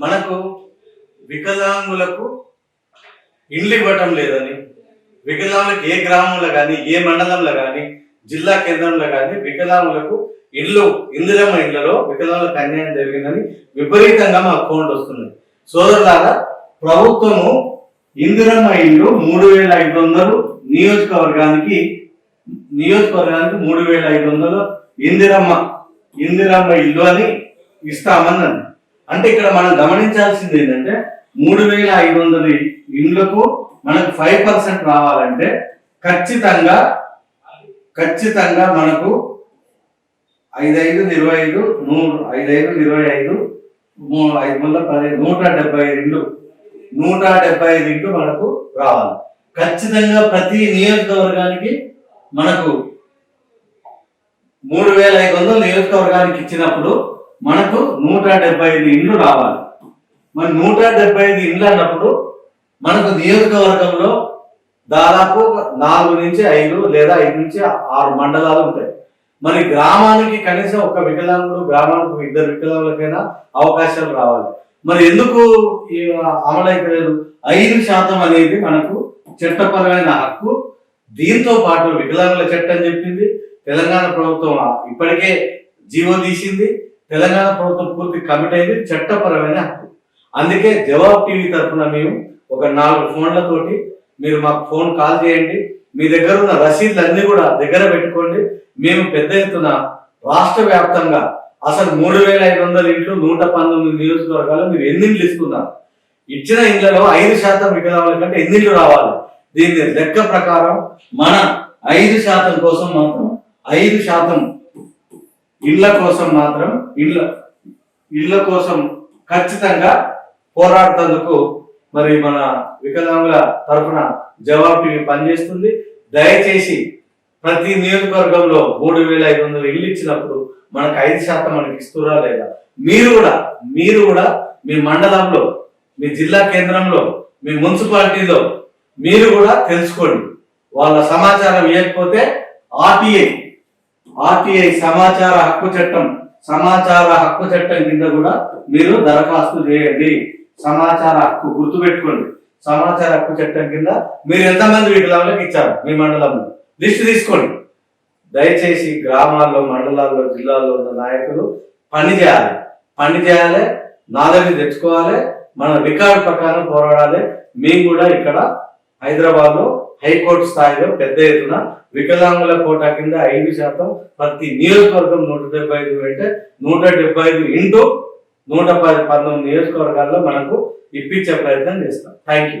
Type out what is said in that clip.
మనకు వికలాంగులకు ఇండ్లు ఇవ్వటం లేదని వికలాంగులకు ఏ గ్రామంలో కానీ ఏ మండలంలో కానీ జిల్లా కేంద్రంలో కానీ వికలాంగులకు ఇల్లు ఇందిరమ్మ ఇళ్ళలో వికలాంగులకు అన్యాయం జరిగిందని విపరీతంగా మా ఫోన్లు వస్తున్నాయి సోదరులారా ప్రభుత్వము ఇందిరమ్మ ఇల్లు మూడు వేల ఐదు వందలు నియోజకవర్గానికి నియోజకవర్గానికి మూడు వేల ఐదు వందలు ఇందిరమ్మ ఇందిరమ్మ ఇల్లు అని ఇస్తామన్నది. అంటే ఇక్కడ మనం గమనించాల్సింది ఏంటంటే మూడు వేల ఐదు వందల ఇండ్లకు మనకు ఫైవ్ పర్సెంట్ రావాలంటే ఖచ్చితంగా ఖచ్చితంగా మనకు ఐదైదు ఇరవై ఐదు నూరు ఐదైదు ఇరవై ఐదు మూడు ఐదు వందల పదిహేను నూట డెబ్బై ఐదు ఇండ్లు నూట డెబ్బై ఐదు ఇండ్లు మనకు రావాలి. ఖచ్చితంగా ప్రతి నియోజకవర్గానికి మనకు మూడు వేల ఐదు వందలు నియోజకవర్గానికి ఇచ్చినప్పుడు మనకు నూట డెబ్బై ఐదు ఇండ్లు రావాలి. మరి నూట డెబ్బై ఐదు ఇండ్లు అన్నప్పుడు మనకు నియోజకవర్గంలో దాదాపు నాలుగు నుంచి ఐదు లేదా ఐదు నుంచి ఆరు మండలాలు ఉంటాయి. మరి గ్రామానికి కనీసం ఒక వికలాంగుడు గ్రామానికి ఇద్దరు వికలాంగులకైనా అవకాశాలు రావాలి. మరి ఎందుకు ఈ అమలైపోలేదు ఐదు శాతం అనేది మనకు చట్టపరమైన హక్కు. దీంతో పాటు వికలాంగుల చట్టం చెప్పింది. తెలంగాణ ప్రభుత్వం ఇప్పటికే జీవో తీసింది. తెలంగాణ ప్రభుత్వం పూర్తి కమిట్ అయింది చట్టపరమైన హక్కు. అందుకే జవాబ్ టీవీ తరఫున మేము ఒక నాలుగు ఫోన్లతోటి మీరు మాకు ఫోన్ కాల్ చేయండి. మీ దగ్గర ఉన్న రసీదులన్నీ కూడా దగ్గర పెట్టుకోండి. మేము పెద్ద ఎత్తున రాష్ట్ర వ్యాప్తంగా అసలు మూడు వేల ఐదు వందల ఇంట్లు నూట పంతొమ్మిది నియోజకవర్గాలు మీరు ఎన్ని ఇండ్లు ఇస్తున్నారు? ఇచ్చిన ఇండ్లలో ఐదు శాతం వికలాంగుల కంటే ఎన్ని ఇండ్లు రావాలి? దీని లెక్క ప్రకారం మన ఐదు శాతం కోసం మాత్రం ఐదు శాతం ఇళ్ళ కోసం మాత్రం ఇళ్ళ ఇళ్ళ కోసం ఖచ్చితంగా పోరాడుతందుకు మరి మన వికలాంగుల తరఫున జవాబు టీవీ పనిచేస్తుంది. దయచేసి ప్రతి నియోజకవర్గంలో మూడు వేల ఐదు వందలు ఇల్లు ఇచ్చినప్పుడు మనకు ఐదు శాతం మనకి ఇస్తురా లేదా? మీరు కూడా మీరు కూడా మీ మండలంలో మీ జిల్లా కేంద్రంలో మీ మున్సిపాలిటీలో మీరు కూడా తెలుసుకోండి. వాళ్ళ సమాచారం ఇవ్వకపోతే ఆర్టీఐ ఆర్టీఐ సమాచార హక్కు చట్టం సమాచార హక్కు చట్టం కింద కూడా మీరు దరఖాస్తు చేయండి. సమాచార హక్కు గుర్తుపెట్టుకోండి. సమాచార హక్కు చట్టం కింద మీరు ఎంతమంది వికలాంగులకు ఇచ్చారు మీ మండలంలో? లిస్ట్ తీసుకోండి. దయచేసి గ్రామాల్లో మండలాల్లో జిల్లాల్లో ఉన్న నాయకులు పని చేయాలి. పని చేయాలి నాదవి తెచ్చుకోవాలి మన రికార్డు ప్రకారం పోరాడాలి. మేము కూడా ఇక్కడ హైదరాబాద్లో హైకోర్టు స్థాయిలో పెద్ద ఎత్తున వికలాంగుల కోటా కింద ఐదు శాతం ప్రతి నియోజకవర్గం నూట డెబ్బై ఐదు అంటే నూట డెబ్బై ఐదు ఇంటూ నూట పది పంతొమ్మిది నియోజకవర్గాల్లో మనకు ఇప్పించే ప్రయత్నం చేస్తాం. Thank you